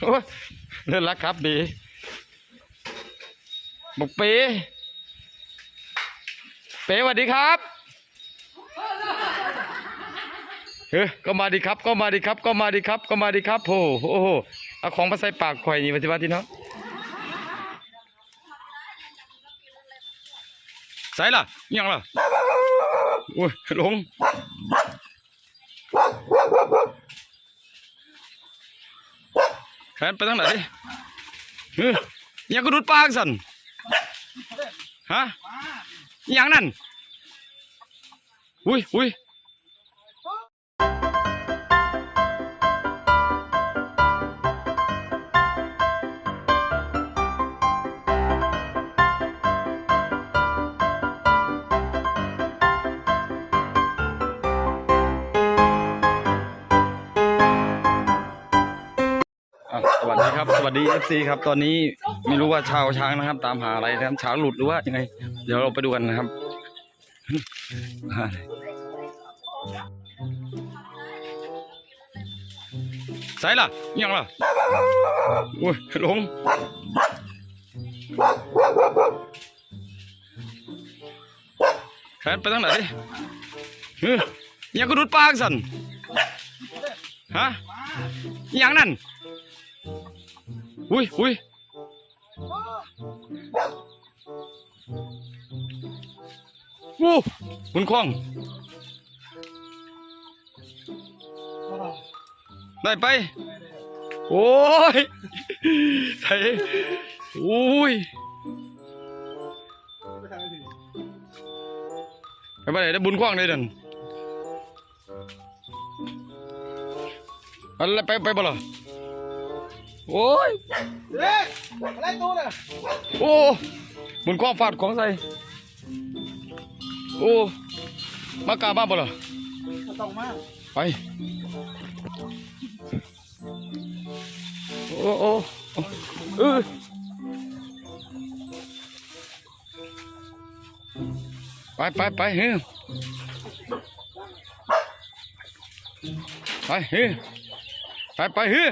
โอ้ยเล่นรักครับดีบอกเป๋เป๋สวัสดีครับเฮ้ยก็มาดีครับ ก็มาดีครับ ก็มาดีครับ ก็มาดีครับโอ้โหโอ้โหเอาของมาใส่ปากข่อยนี่ปฏิบัติเนาะใส่ละยังละโอ้ยหลง แข นไปทางไหนเฮ้ยยังก็ดูดปากสันฮะอิหยังนั่นอุ้ยอุ้ย วัสดีครับสวัสดีเอฟซีครับ ตอนนี้ไม่รู้ว่าชาวช้างนะครับ ตามหาอะไรนะครับช้างหลุดหรือว่ายังไง เดี๋ยวเราไปดูกันนะครับใส่ล่ะยังล่ะโอ้ยหลงแขนไปทางไหนเฮ้ยยังก็ดูดปากสันฮะยังนั่น อุ้ยอุ้ยโอ้หุนคล้อง ได้ไป โอ้ยไทยโอ้ยไปไปไหนได้บุญกว้างเลยเดินอะไรไปไปบ่ล่ะ โอ้ยเฮ้ยอะไรตัวน่ะโอ้บุญกว้างฟาดของใส่โอ้มากาบ้าบ่ล่ะมาต้องมาไปโอ้โอ้โอ้เออไปไปไปเฮ้ไปเฮ้ไปไปเฮ้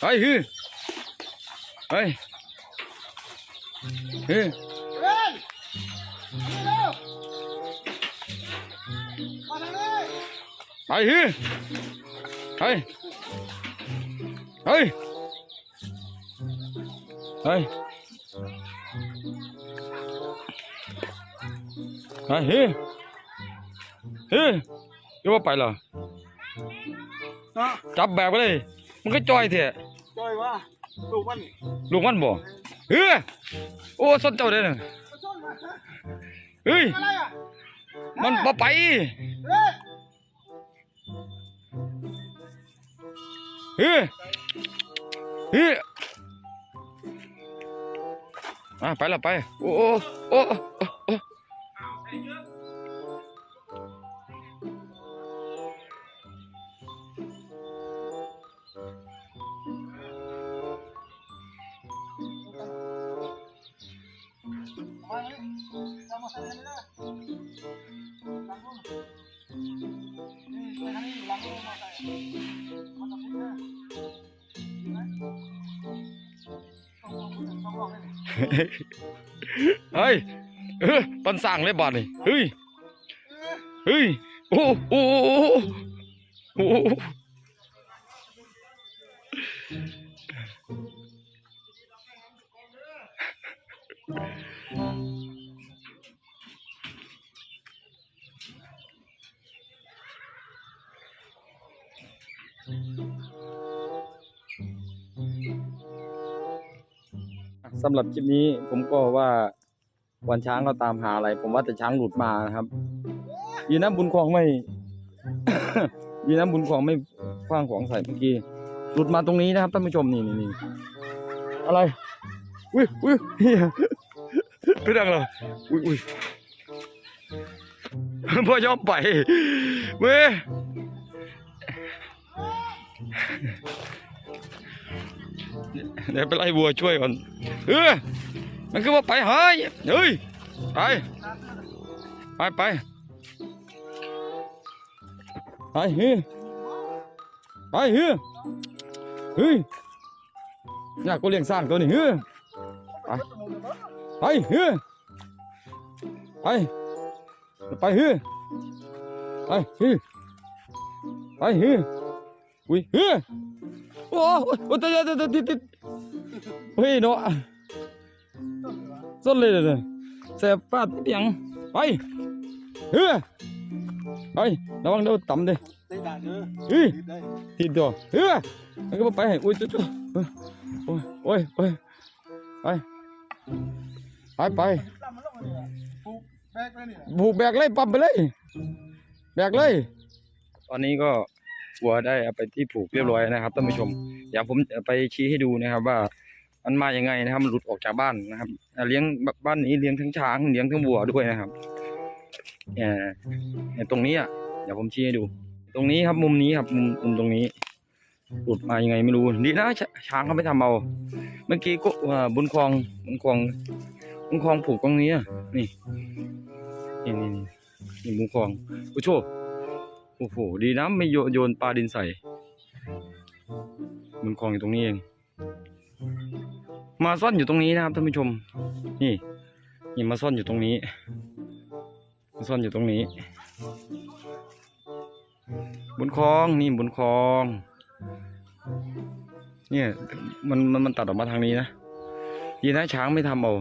ไปฮ้ยไปเฮ้ยเฮ้ยนี่เร็วมาทางนี้ไปเฮ้ไปไปไปไปเฮ้ฮ้ยเดี๋ยวว่าไปเหรอ เนาะจับแบบไปเลย มันก็จอยเถอะจอยว่าลูกมันลูกมันบ่เฮ้ยโอ้สนเจ้าเด้อน่ะมาชนมาฮะเฮ้ยอะไรอะมันบ่ไปเฮ้ยเฮ้ยเฮ้ยอะไปละไป โอ้โอ้โอ้ เฮ้ยเออปันสั่งเลยบาดนี่เฮ้ยเฮ้ยโอ้โอ้โอ้โอ้โอ้ สำหรับคลิปนี้ผมก็ว่าวันช้างก็ตามหาอะไร ผมว่าแต่ช้างหลุดมานะครับยีน้ำบุญคลองไม่ยีน้ำบุญคลองไม่คว้างของใส่เมื่อกี้หลุดมาตรงนี้นะครับท่านผู้ชมนี่นี่นี่อะไรอุ้ยอุ้ยเฮียไม่ดังเหรออุ้ยอุ้ยพ่อยอมไปเว้ย เดี๋ยวไปไล่วัวช่วยก่อนเออมันคือว่าไปหายเฮ้ยไปไปไปไปเฮ้ยไปเฮ้ยเฮ้ยอยากก็เลี้ยงสร้างตัวนี้เฮ้ยไปเฮ้ยไปไปเฮ้ยไปเฮ้ยไปเฮ้ย อุ้ยเฮ้ยโอ้โหโอ้ตายตายตายติดติดเฮ้ยเนาะส้นเลยเลยแสบปาดเปียงไปเฮ้ยไประวังเดี๋ยวต่ำเด้ได้ด่าเด้อเฮ้ยได้ทีเดียวเฮ้ยมันก็บ่ไปให้อุ้ยจุ๊จุ๊โอ้ยโอ้ยโอ้ยไปไปไปตั้มมันลงมาเนี่ยปุ๊บแบกไปนี่ผูกแบกเลยปั๊มไปเลย แบกเลย ตอนนี้ก็ วัวได้เอาไปที่ผูกเรียบร้อยนะครับท่านผู้ชมเดี๋ยวผมจะไปชี้ให้ดูนะครับว่ามันมายังไงนะครับมันหลุดออกจากบ้านนะครับอ่าเลี้ยงบ้านนี้เลี้ยงทั้งช้างเลี้ยงทั้งวัวด้วยนะครับเอ่อเนี่ยตรงนี้อะเดี๋ยวผมชี้ให้ดู ตรงนี้ครับมุมนี้ครับมุมมุมตรงนี้หลุดมายังไงไม่รู้ดีนะชช้างเขาไม่ทำเอาเมื่อกี้ก็อ่าบุญคลองบุญคลองบุญคลองผูกตรงนี้อะนี่นี่นี่นี่นี่บุญคลองโอ้โชโอ้โห ดีนะไม่โยนโยนปลาดินใส่บุญคลองอยู่ตรงนี้เอง มาซ่อนอยู่ตรงนี้นะครับท่านผู้ชม นี่ นี่มาซ่อนอยู่ตรงนี้มาซ่อนอยู่ตรงนี้บุญคลองนี่บุญคลอง เนี่ยมันมันมันตัดออกมาทางนี้นะดีนะช้างไม่ทำเอา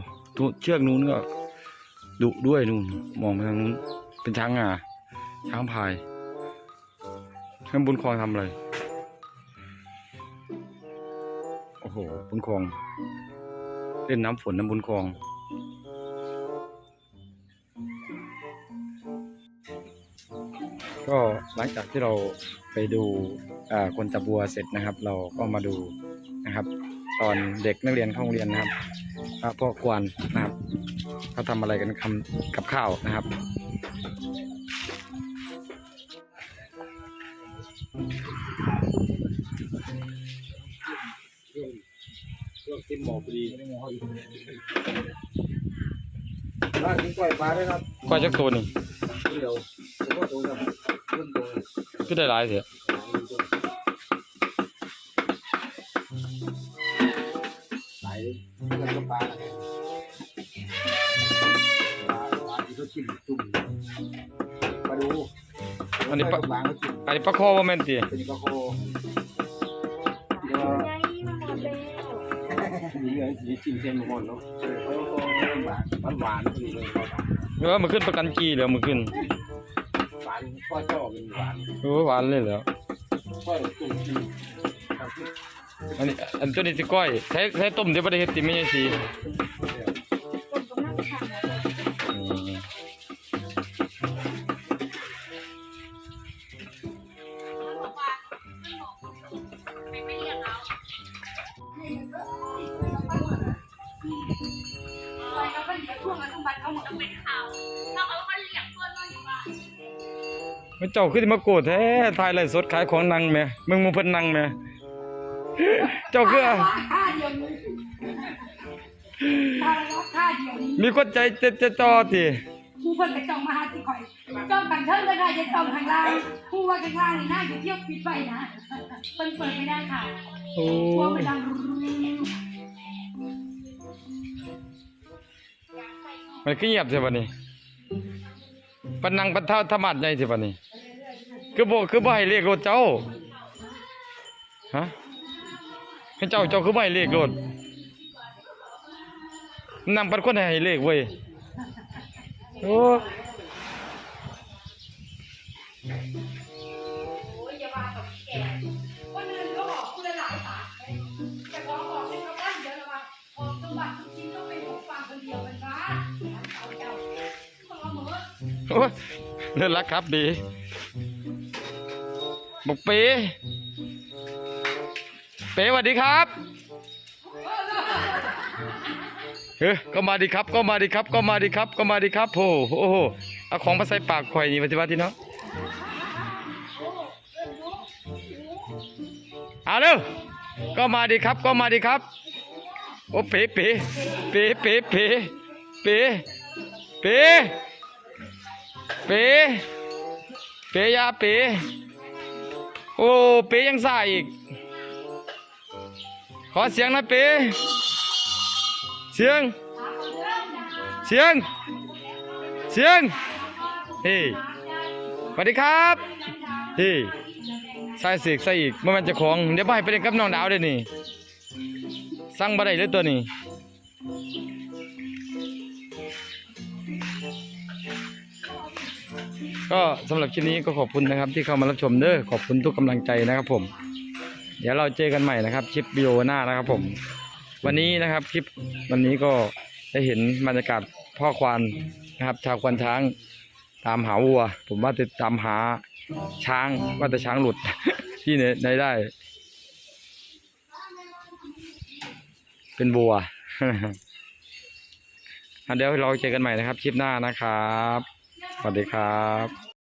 เชือกนู้นก็ดุด้วยนู่นมองไปทางนู้นเป็นช้างงาช้างพาย ข้างบุญคลองทำอะไร โอ้โห บุญคลอง เล่นน้ำฝนน้ำบุญคลอง ก็หลังจากที่เราไปดูคนจับบัวเสร็จนะครับ เราก็มาดูนะครับ ตอนเด็กนักเรียนเข้าโรงเรียนนะครับพ่อกวนนะครับเขาทำอะไรกันคำกับข้าวนะครับ เครื่องติมหมอพอดีไม่ได้หมออีกร้านนี้ปล่อยปลาด้วยครับก้อยจักตัวนี่เดี๋ยวผมก็โตครับเริ่มโตแล้วก็ได้หลายเสียไหลแล้วก็ปลาปลาปลาที่เขาจิ้มจุ่มมาดูอันนี้ปลาปลาเขาจิ้มอันนี้ปลาคอว่าแม่นตีเป็นกระโป มีเงินสีจิ้มเส้นหมดเนาะเขาก็หวานหวานๆพอดีเลยเขาเออมันขึ้นประกันกีเหรอมันขึ้นหวานข้อจ่อเป็นหวานโอ้หวานเลยเหรอข้อจุ่มจิ้มครับอันนี้อันตัวนี้สิก้อยใช้ใช้ต้มเดี๋ยวบ่ได้เฮ็ดติไม่ใช่สิคนก็นั่งทำอะไมันเจ้าคือสิมาโกรธแท้ทายไลฟ์สดขายของนังแหม่มึงมึงเพิ่นนังแหม่เจ้าคือ ท่าเดียวนี้ท่าละท่าเดียวนี้มีคนใจจะจะต่อติผู้คนไปจ้องมาหาที่คอยจ้องกันเทิงเลยค่ะจะจ้องข้างล่างผู้ว่าข้างล่างนี่น่าจะเที่ยวปิดไปนะเปิดเปิดไม่ได้ค่ะโอ้กลัวมันดังมันคือเงียบใช่ปะนี่ปันนังปันเท่าธรรมัดใหญ่ใช่ปะนี่ คือบ่คือบ่ให้เรียกรถเจ้าฮะให้เจ้าเจ้าคือบ่ให้เรียกรถนำปันคนให้เรียกเว้ยโอ้โอ้ยอย่ามากับแกคนอื่นก็บอกคุณหลายบาทแต่พอบอกให้เขเวแล้วว่าออกจังหวัดทุกทีต้องเป็นของฝากคนเดียวกันวะเอาเจ้าต้องเอาเหมือนโอ้ยเลิศรักครับดี บอกป๋เป๋สวัสดีครับเฮ้ยก็มาดีครับก็มาดีครับก็มาดีครับก็มาดีครับโอ้โหเอาของมาใส่ปากข่อยนี่ปฏิบัติเนาะเอาเร็วก็มาดีครับก็มาดีครับโอ้เป๋เป๋เป๋เป๋เป๋เป๋เป๋เป๋เป๋ยาเป๋ อ้โอ้เป๊ยังซ่าอีก ขอเสียงนะเป๊เสียง เสียง เสียงเฮ้สวัสดีครับเฮ้ใส่เสกใส่อีกเมื่อมันจะของ เดี๋ยวไปไปเล่นกับน้องดาวเดี๋ยวนี้สั่งบ่ได้เลยตัวนี้ ก็สำหรับคลิปนี้ก็ขอบคุณนะครับ ที่เข้ามารับชมเด้อขอบคุณทุกกำลังใจนะครับผม เดี๋ยวเราเจอกันใหม่นะครับคลิปวิดีโอหน้านะครับผม วันนี้นะครับคลิปวันนี้ก็ได้เห็นบรรยากาศพ่อควานนะครับ ชาวควานช้างตามหาวัว ผมว่าจะตามหาช้างว่าแต่ช้างหลุด ที่ไหนได้ เป็นวัวเดี๋ยวเราเจอกันใหม่นะครับ คลิปหน้านะครับ สวัสดีครับ